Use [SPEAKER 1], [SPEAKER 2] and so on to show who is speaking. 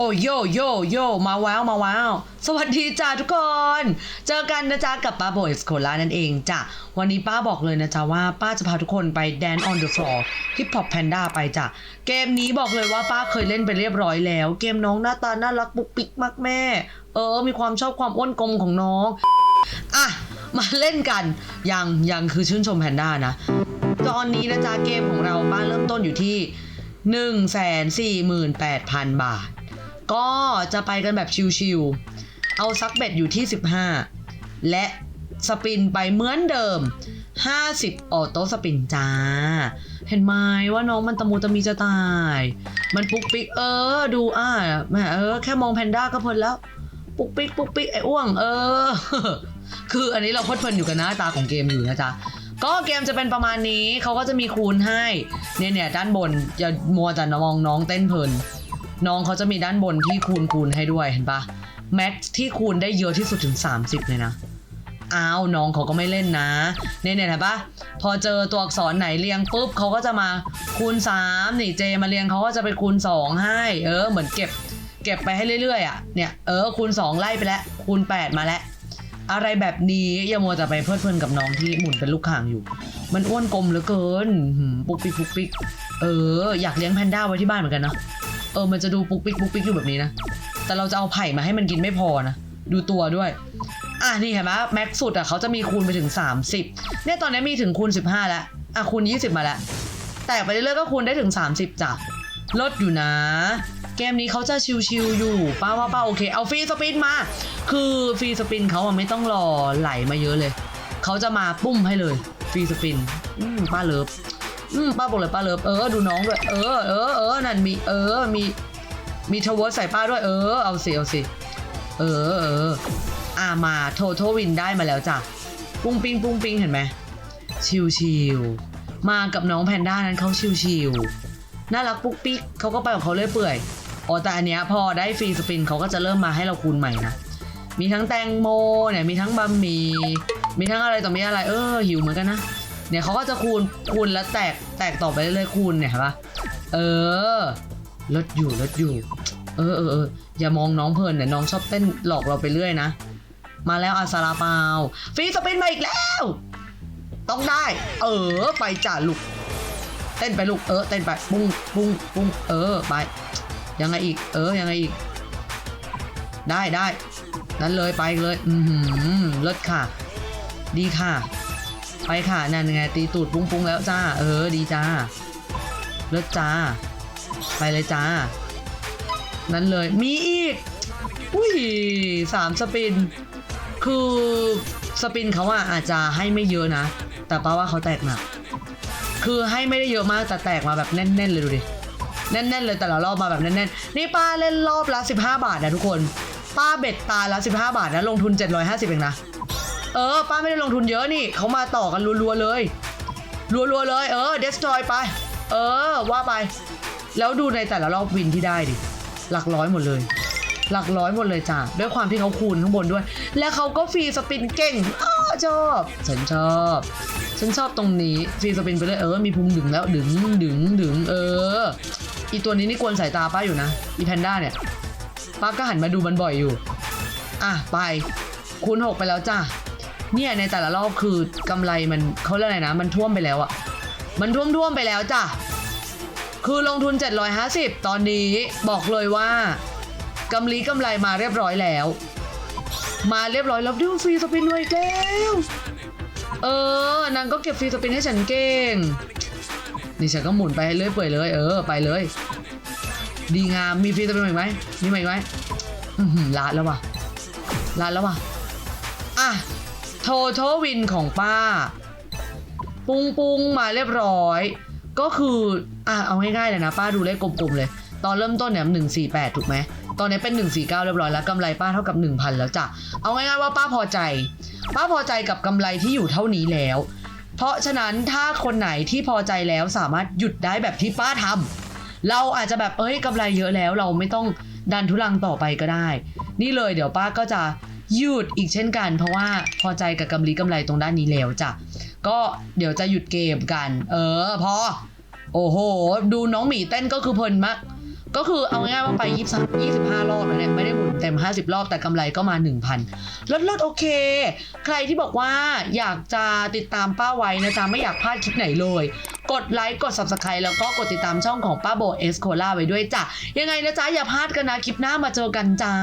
[SPEAKER 1] โอ้โยโยโยมาว้าวมาว้าวสวัสดีจ้าทุกคน เจอกันนะจ๊ะกับป้าโบยสโคลานั่นเองจ้ะวันนี้ป้าบอกเลยนะจ๊ะว่าป้าจะพาทุกคนไป Dance on the floor Hip Hop Panda ไปจ้ะเกมนี้บอกเลยว่าป้าเคยเล่นไปเรียบร้อยแล้ว เกมน้องหน้าตาน่ารักปุกปิ๊กมากแม่ เออ มีความชอบความอ้วนกลมของน้องอะมาเล่นกันยังยังคือชื่นชมแพนด้านะ ตอนนี้นะจ๊ะเกมของเราป้าเริ่มต้นอยู่ที่ 1 4 8 0 0 0 บาท ก็จะไปกันแบบชิวๆเอาซักเบ็ดอยู่ที่ 15 และสปินไปเหมือนเดิม 50 ออโต้สปินจ้า เห็นไหมว่าน้องมันตะมูตะมีจะตาย มันปุ๊กปิ๊กเออ ดูอะแหมเออแค่มองแพนด้าก็เพลินแล้ว ปุ๊กปิ๊กปุ๊กปิ๊กไอ้อ้วง เออ คืออันนี้เราเพลิดเพลินอยู่กับหน้าตาของเกมอยู่นะจ๊ะก็เกมจะเป็นประมาณนี้เขาก็จะมีคูณให้ เนี่ยเนี่ยด้านบนอย่ามัวแต่มองน้องเต้นเพลิน น้องเขาจะมีด้านบนที่คูณคูณให้ด้วยเห็นปะแม็กที่คูณได้เยอะที่สุดถึง 30 เลยนะ อ้าวน้องเขาก็ไม่เล่นนะเนี่ยเนี่ยเห็นปะพอเจอตัวอักษรไหนเรียงปุ๊บเขาก็จะมาคูณ3นี่เจมาเรียงเขาก็จะไปคูณ 2 ให้ เออ เหมือนเก็บ เก็บไปให้เรื่อยๆอะเนี่ยเออคูณ 2 ไล่ไปแล้วคูณ 8 มาแล้วอะไรแบบนี้อย่ามัวแต่ไปเพลิดเพลินกับน้องที่หมุนเป็นลูกข่างอยู่ มันอ้วนกลมเหลือเกิน ปุ๊กปิ๊กปุ๊กปิ๊กเออ อยากเลี้ยงแพนด้าไว้ที่บ้านเหมือนกันเนาะ เออมันจะดูปุ๊กปิ๊กปุ๊กปิ๊กอยู่แบบนี้นะ แต่เราจะเอาไผ่มาให้มันกินไม่พอนะ ดูตัวด้วย อะนี่เห็นไหมแม็กสุดอะเขาจะมีคูณไปถึง 30 เนี่ยตอนนี้มีถึงคูณ 15 แล้ว อะคูณ 20 มาแล้ว แตกไปเรื่อยๆก็คูณได้ถึง 30จ้ะลดอยู่นะ เกมนี้เขาจะชิวๆอยู่ ป้าว่าป้าโอเค เอาฟรีสปินมา คือฟรีสปินเขาอะไม่ต้องรอไหลมาเยอะเลย เขาจะมาปุ้มให้เลยฟรีสปิน อืมป้าเลิฟ อืมป้าบอกเลยป้าเลิฟเออดูน้องด้วยเออเออเออนั่นมีเออมี มีทวร์ใส่ป้าด้วยเออเอาสิเอาสิเออเอออ่ามาโทโทวินได้มาแล้วจ้ะปุ้งปิงปุ้งปิงเห็นไหมชิวชิวมากับน้องแพนด้านั้นเขาชิวชิวน่ารักปุ๊กปิ๊กเขาก็ไปของเขาเรื่อยเปื่อยอ๋อแต่อันเนี้ยพอได้ฟรีสปินเขาก็จะเริ่มมาให้เราคูณใหม่นะมีทั้งแตงโมเนี่ยมีทั้งบะหมี่มีทั้งอะไรต่อมีอะไรเออหิวเหมือนกันนะ เนี่ยเขาก็จะคูณคูณแล้วแตกแตกต่อไปเรื่อยๆคูณเนี่ยเห็นปะเออลดอยู่ลดอยู่ เออเออเอออย่ามองน้องเพลินเนี่ยน้องชอบเต้นหลอกเราไปเรื่อยนะ มาแล้วอาซาลาเปาฟรีสปินมาอีกแล้ว ต้องได้ เออ ไปจ่าลูก เต้นไปลูกเออเต้นไปปุ้งปุ้งปุ้งเออไป ยังไงอีก เออยังไงอีก ได้ได้นั้นเลยไปเลย อือหือเลิศค่ะ ดีค่ะ ไปค่ะนั่นไงตีตูดปุ้งปุ้งแล้วจ้า เออดีจ้า เลิศจ้า ไปเลยจ้า นั้นเลยมีอีก อุ้ยสามสปิน คือสปินเขาอะอาจจะให้ไม่เยอะนะ แต่ป้าว่าเขาแตกหนัก คือให้ไม่ได้เยอะมากแต่แตกมาแบบแน่นๆเลยดูดิ แน่นๆเลยแต่ละรอบมาแบบแน่นๆ นี่ป้าเล่นรอบละ 15 บาทนะทุกคน ป้าเบ็ดตาละ 15 บาทนะลงทุน 750เองนะ เออ ป้าไม่ได้ลงทุนเยอะนี่เขามาต่อกันรัวๆเลย รัวๆเลย เออ เดสทอยไป เออ ว่าไป แล้วดูในแต่ละรอบวินที่ได้ดิ หลักร้อยหมดเลย หลักร้อยหมดเลยจ้ะด้วยความที่เขาคูณข้างบนด้วย และเขาก็ฟรีสปินเก่งอ้อชอบ ฉันชอบ ฉันชอบตรงนี้ ฟรีสปินไปเลย เออ มีพุงดึงแล้ว ดึง ดึง ดึง เออ อีตัวนี้นี่กวนสายตาป้าอยู่นะ อีแพนด้าเนี่ย ป้าก็หันมาดูมันบ่อยอยู่ อะ ไป คูณหกไปแล้วจ้ะ เนี่ยในแต่ละรอบคือกำไรมันเขาเรียกอะไรนะ มันท่วมไปแล้วอะมันท่วมท่วมไปแล้วจ้ะ คือลงทุน 750 ตอนนี้บอกเลยว่ากำลีกำไรมาเรียบร้อยแล้ว มาเรียบร้อยแล้วดูฟรีสปินด้วยแก้วเออนางก็เก็บฟรีสปินให้ฉันเก่ง นี่ฉันก็หมุนไปเรื่อยเปื่อยเลย เออไปเลย ดีงามมีฟรีสปินอีกไหมมีไหมอีกไหมหลาแล้วว่ะลาแล้วว่ะอะ ทโทวินของป้า ปุงปุงมาเรียบร้อย ก็คืออะเอาง่ายๆเลยนะป้าดูเลขกลมๆเลย ตอนเริ่มต้นเนี่ยหนึ่งสี่แปดถูกไหมตอนนี้เป็น 149 เรียบร้อยแล้วกำไรป้าเท่ากับ 1,000 แล้วจ้ะ เอาง่ายๆว่าป้าพอใจ ป้าพอใจกับกำไรที่อยู่เท่านี้แล้ว เพราะฉะนั้นถ้าคนไหนที่พอใจแล้วสามารถหยุดได้แบบที่ป้าทำเราอาจจะแบบเอ้ยกำไรเยอะแล้วเราไม่ต้องดันทุลังต่อไปก็ได้ นี่เลยเดี๋ยวป้าก็จะ หยุดอีกเช่นกัน เพราะว่าพอใจกับกำไรกำไรตรงด้านนี้แล้วจ้ะก็เดี๋ยวจะหยุดเกมกัน เออพอ โอ้โห ดูน้องหมีเต้นก็คือเพลินมาก ก็คือเอาง่ายๆว่าไป23 25รอบแล้วเนี่ยไม่ได้หมุนเต็ม 50 รอบแต่กำไรก็มา 1,000ลดลดโอเค ใครที่บอกว่าอยากจะติดตามป้าไว้นะจ๊ะไม่อยากพลาดคลิปไหนเลย กดไลค์กด subscribe แล้วก็กดติดตามช่องของป้าโบเอสโคล่าไว้ด้วยจ้ะยังไงนะจ๊ะอย่าพลาดกันนะคลิปหน้ามาเจอกันจ้า